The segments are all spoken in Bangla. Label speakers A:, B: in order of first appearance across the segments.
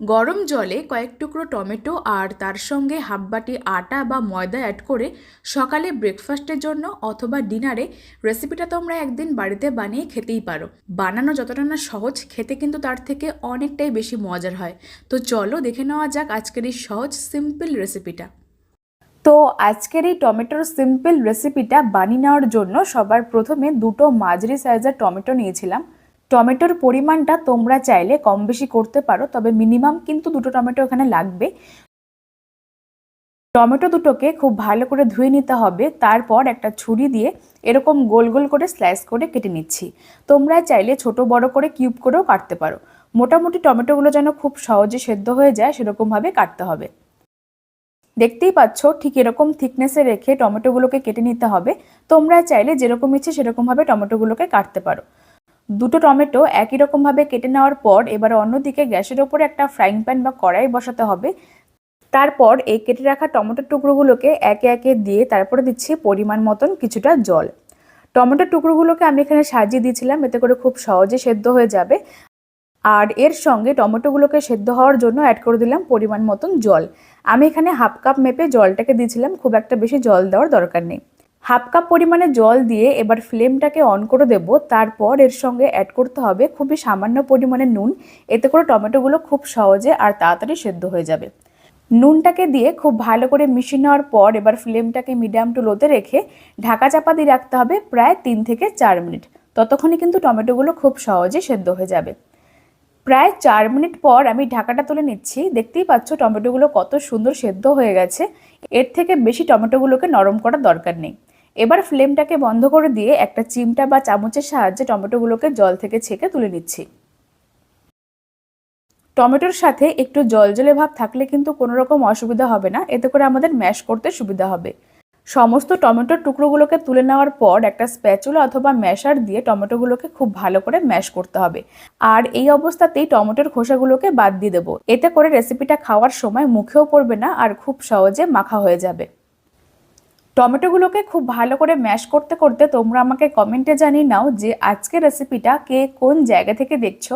A: গরম জলে কয়েক টুকরো টমেটো আর তার সঙ্গে হাফ বাটি আটা বা ময়দা অ্যাড করে সকালে ব্রেকফাস্টের জন্য অথবা ডিনারে রেসিপিটা তোমরা একদিন বাড়িতে বানিয়ে খেতেই পারো। বানানো যতটা না সহজ, খেতে কিন্তু তার থেকে অনেকটাই বেশি মজার হয়। তো চলো দেখে নেওয়া যাক আজকের এই সহজ সিম্পল রেসিপিটা তো আজকের এই টমেটোর সিম্পল রেসিপিটা বানিয়ে নেওয়ার জন্য সবার প্রথমে দুটো মাঝারি সাইজের টমেটো নিয়েছিলাম। টমেটোর পরিমাণটা তোমরা চাইলে কম বেশি করতে পারো, তবে মিনিমাম কিন্তু দুটো টমেটো এখানে লাগবে। টমেটো দুটোকে খুব ভালো করে ধুয়ে নিতে হবে, তারপর একটা ছুরি দিয়ে এরকম গোল গোল করে স্লাইস করে কেটে নিচ্ছি। তোমরা চাইলে ছোট বড় করে কিউব করেও কাটতে পারো। মোটামুটি টমেটোগুলো যেন খুব সহজে সেদ্ধ হয়ে যায়, সেরকমভাবে কাটতে হবে। দেখতেই পাচ্ছ, ঠিক এরকম থিকনেসে রেখে টমেটোগুলোকে কেটে নিতে হবে। তোমরা চাইলে যেরকম ইচ্ছে সেরকমভাবে টমেটোগুলোকে কাটতে পারো। দুটো টমেটো একই রকমভাবে কেটে নেওয়ার পর এবার অন্যদিকে গ্যাসের ওপরে একটা ফ্রাইং প্যান বা কড়াই বসাতে হবে। তারপর এই কেটে রাখা টমেটোর টুকরোগুলোকে একে একে দিয়ে তারপরে দিচ্ছি পরিমাণ মতন কিছুটা জল। টমেটোর টুকরোগুলোকে আমি এখানে সাজিয়ে দিয়েছিলাম, এতে করে খুব সহজে সেদ্ধ হয়ে যাবে। আর এর সঙ্গে টমেটোগুলোকে সেদ্ধ হওয়ার জন্য অ্যাড করে দিলাম পরিমাণ মতন জল। আমি এখানে হাফ কাপ মেপে জলটাকে দিয়েছিলাম, খুব একটা বেশি জল দেওয়ার দরকার নেই। হাফ কাপ পরিমাণে জল দিয়ে এবার ফ্লেমটাকে অন করে দেব। তারপর এর সঙ্গে অ্যাড করতে হবে খুবই সামান্য পরিমাণে নুন। এতে করে টমেটোগুলো খুব সহজে আর তাড়াতাড়ি সেদ্ধ হয়ে যাবে। নুনটাকে দিয়ে খুব ভালো করে মিশিয়ে নেওয়ার পর এবার ফ্লেমটাকে মিডিয়াম টু লোতে রেখে ঢাকা চাপা দিয়ে রাখতে হবে প্রায় তিন থেকে চার মিনিট। ততক্ষণে কিন্তু টমেটোগুলো খুব সহজে সেদ্ধ হয়ে যাবে। প্রায় চার মিনিট পর আমি ঢাকাটা তুলে নিচ্ছি। দেখতেই পাচ্ছ টমেটোগুলো কত সুন্দর সেদ্ধ হয়ে গেছে। এর থেকে বেশি টমেটোগুলোকে নরম করার দরকার নেই। এবার ফ্লেমটাকে বন্ধ করে দিয়ে একটা চিমটা বা চামচের সাহায্যে টমেটোগুলোকে জল থেকে ছেঁকে তুলে নিচ্ছি। টমেটোর সাথে একটু জল জলে ভাব থাকলে কিন্তু কোনো রকম অসুবিধা হবে না, এতে করে আমাদের ম্যাশ করতে সুবিধা হবে। সমস্ত টমেটোর টুকরোগুলোকে তুলে নেওয়ার পর একটা স্প্যাচুলা অথবা ম্যাশার দিয়ে টমেটোগুলোকে খুব ভালো করে ম্যাশ করতে হবে। আর এই অবস্থাতেই টমেটোর খোসাগুলোকে বাদ দিয়ে দেবো। এতে করে রেসিপিটা খাওয়ার সময় মুখেও পড়বে না আর খুব সহজে মাখা হয়ে যাবে। টমেটোগুলোকে খুব ভালো করে ম্যাশ করতে করতে তোমরা আমাকে কমেন্টে জানিয়ে নাও যে আজকের রেসিপিটা কে কোন জায়গা থেকে দেখছ।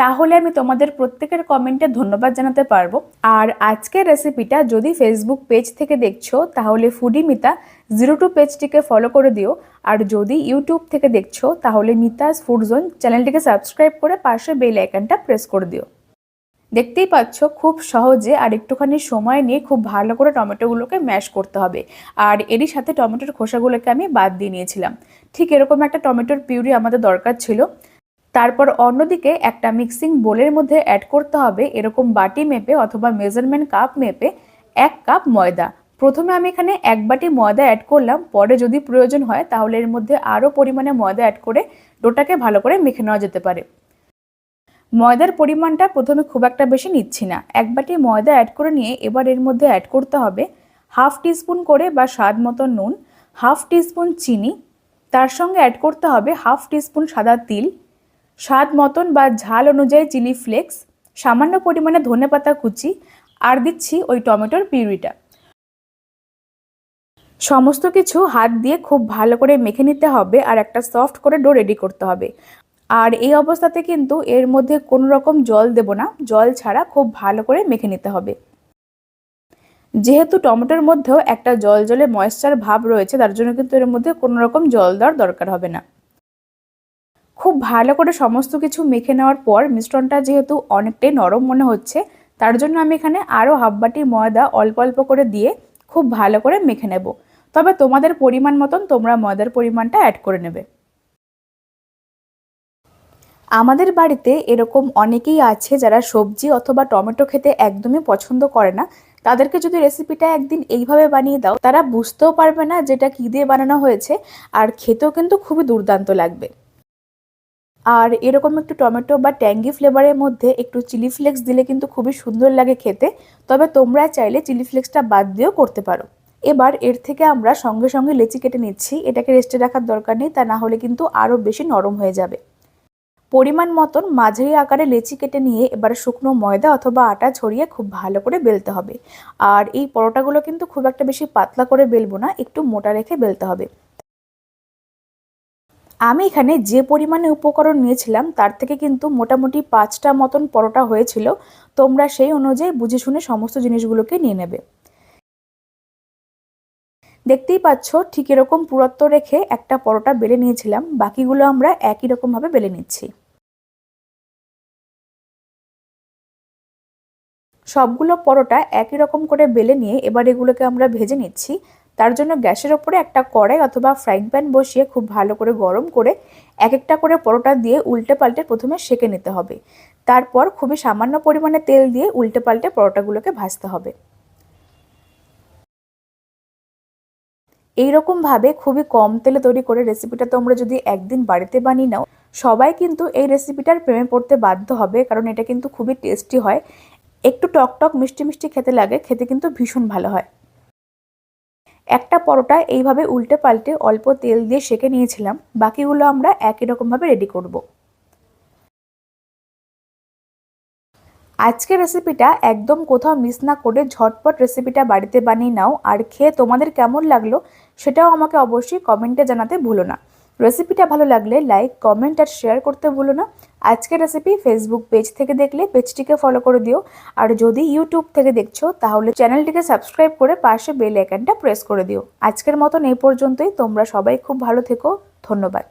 A: তাহলে আমি তোমাদের প্রত্যেকের কমেন্টে ধন্যবাদ জানাতে পারব। আর আজকের রেসিপিটা যদি ফেসবুক পেজ থেকে দেখছ, তাহলে ফুডি মিতা জিরো টু পেজটিকে ফলো করে দিও। আর যদি ইউটিউব থেকে দেখছ, তাহলে মিতাস ফুড জোন চ্যানেলটিকে সাবস্ক্রাইব করে পাশে বেল আইকনটা প্রেস করে দিও। দেখতেই পাচ্ছ, খুব সহজে আর একটুখানি সময় নিয়ে খুব ভালো করে টমেটোগুলোকে ম্যাশ করতে হবে। আর এরই সাথে টমেটোর খোসাগুলোকে আমি বাদ দিয়ে নিয়েছিলাম। ঠিক এরকম একটা টমেটোর পিউরি আমাদের দরকার ছিল। তারপর অন্যদিকে একটা মিক্সিং বোলের মধ্যে অ্যাড করতে হবে এরকম বাটি মেপে অথবা মেজারমেন্ট কাপ মেপে এক কাপ ময়দা। প্রথমে আমি এখানে এক বাটি ময়দা অ্যাড করলাম, পরে যদি প্রয়োজন হয় তাহলে এর মধ্যে আরও পরিমাণে ময়দা অ্যাড করে ডোটাকে ভালো করে মেখে নেওয়া যেতে পারে। ময়দার পরিমাণটা প্রথমে খুব একটা বেশি নিচ্ছি না। এক বাটি ময়দা অ্যাড করে নিয়ে এবার এর মধ্যে অ্যাড করতে হবে হাফ টিস্পুন করে বা স্বাদ মতো নুন হাফ টিস্পুন চিনি, তার সঙ্গে অ্যাড করতে হবে হাফ টিস্পুন সাদা তিল, স্বাদ মতন বা ঝাল অনুযায়ী চিলি ফ্লেক্স সামান্য পরিমাণে ধনে পাতা কুচি, আর দিচ্ছি ওই টমেটোর পিউরিটা। সমস্ত কিছু হাত দিয়ে খুব ভালো করে মেখে নিতে হবে আর একটা সফট করে ডো রেডি করতে হবে। আর এই অবস্থাতে কিন্তু এর মধ্যে কোনো রকম জল দেব না। জল ছাড়া খুব ভালো করে মেখে নিতে হবে। যেহেতু টমেটোর মধ্যেও একটা জল জলে ময়েশ্চার ভাব রয়েছে, তার জন্য কিন্তু এর মধ্যে কোনো রকম জল দেওয়ার দরকার হবে না। খুব ভালো করে সমস্ত কিছু মেখে নেওয়ার পর মিশ্রণটা যেহেতু অনেকটাই নরম মনে হচ্ছে, তার জন্য আমি এখানে আরও হাফ বাটি ময়দা অল্প অল্প করে দিয়ে খুব ভালো করে মেখে নেব। তবে তোমাদের পরিমাণ মতন তোমরা ময়দার পরিমাণটা অ্যাড করে নেবে। আমাদের বাড়িতে এরকম অনেকেই আছে যারা সবজি অথবা টমেটো খেতে একদমই পছন্দ করে না। তাদেরকে যদি রেসিপিটা একদিন এইভাবে বানিয়ে দাও, তারা বুঝতেও পারবে না যেটা কী দিয়ে বানানো হয়েছে আর খেতেও কিন্তু খুবই দুর্দান্ত লাগবে। আর এরকম একটু টমেটো বা ট্যাঙ্গি ফ্লেভারের মধ্যে একটু চিলি ফ্লেক্স দিলে কিন্তু খুবই সুন্দর লাগে খেতে। তবে তোমরা চাইলে চিলি ফ্লেক্সটা বাদ দিয়েও করতে পারো। এবার এর থেকে আমরা সঙ্গে সঙ্গে লেচি কেটে নিচ্ছি। এটাকে রেস্টে রাখার দরকার নেই, তা না হলে কিন্তু আরও বেশি নরম হয়ে যাবে। পরিমাণ মতন মাঝারি আকারে লেচি কেটে নিয়ে এবার শুকনো ময়দা অথবা আটা ছড়িয়ে খুব ভালো করে বেলতে হবে। আর এই পরোটাগুলো কিন্তু খুব একটা বেশি পাতলা করে বেলবো না, একটু মোটা রেখে বেলতে হবে। আমি এখানে যে পরিমাণে উপকরণ নিয়েছিলাম, তার থেকে কিন্তু মোটামুটি পাঁচটা মতন পরোটা হয়েছিল। তোমরা সেই অনুযায়ী বুঝে শুনে সমস্ত জিনিসগুলোকে নিয়ে নেবে। দেখতেই পাচ্ছ, ঠিক এরকম পুরত্ব রেখে একটা পরোটা বেলে নিয়েছিলাম। বাকিগুলো আমরা একই রকমভাবে বেলে নিচ্ছি। সবগুলো পরোটা একই রকম করে বেলে নিয়ে এবার এগুলোকে আমরা ভেজে নিচ্ছি। তার জন্য গ্যাসের ওপরে একটা কড়াই অথবা ফ্রাইং প্যান বসিয়ে খুব ভালো করে গরম করে এক একটা করে পরোটা দিয়ে উল্টে পাল্টে প্রথমে সেকে নিতে হবে। তারপর খুবই সামান্য পরিমাণে তেল দিয়ে উল্টে পাল্টে পরোটাগুলোকে ভাজতে হবে। এইরকমভাবে খুবই কম তেলে তৈরি করে রেসিপিটা তোমরা যদি একদিন বাড়িতে বানিয়ে নাও, সবাই কিন্তু এই রেসিপিটার প্রেমে পড়তে বাধ্য হবে, কারণ এটা কিন্তু খুবই টেস্টি হয়। একটু টক টক মিষ্টি মিষ্টি খেতে লাগে, খেতে কিন্তু ভীষণ ভালো হয়। একটা পরোটা এইভাবে উল্টে পাল্টে অল্প তেল দিয়ে সেকে নিয়েছিলাম, বাকিগুলো আমরা একই রকমভাবে রেডি করব। আজকের রেসিপিটা একদম কোথাও মিস না করে ঝটপট রেসিপিটা বাড়িতে বানিয়ে নাও, আর খেয়ে তোমাদের কেমন লাগল সেটাও আমাকে অবশ্যই কমেন্টে জানাতে ভুলো না। রেসিপিটা ভালো লাগলে লাইক কমেন্ট আর শেয়ার করতে ভুলো না। আজকের রেসিপি ফেসবুক পেজ থেকে দেখলে পেজটিকে ফলো করে দিও। আর যদি ইউটিউব থেকে দেখছ, তাহলে চ্যানেলটিকে সাবস্ক্রাইব করে পাশে বেল আইকনটা প্রেস করে দিও। আজকের মতন এই পর্যন্তই। তোমরা সবাই খুব ভালো থেকো। ধন্যবাদ।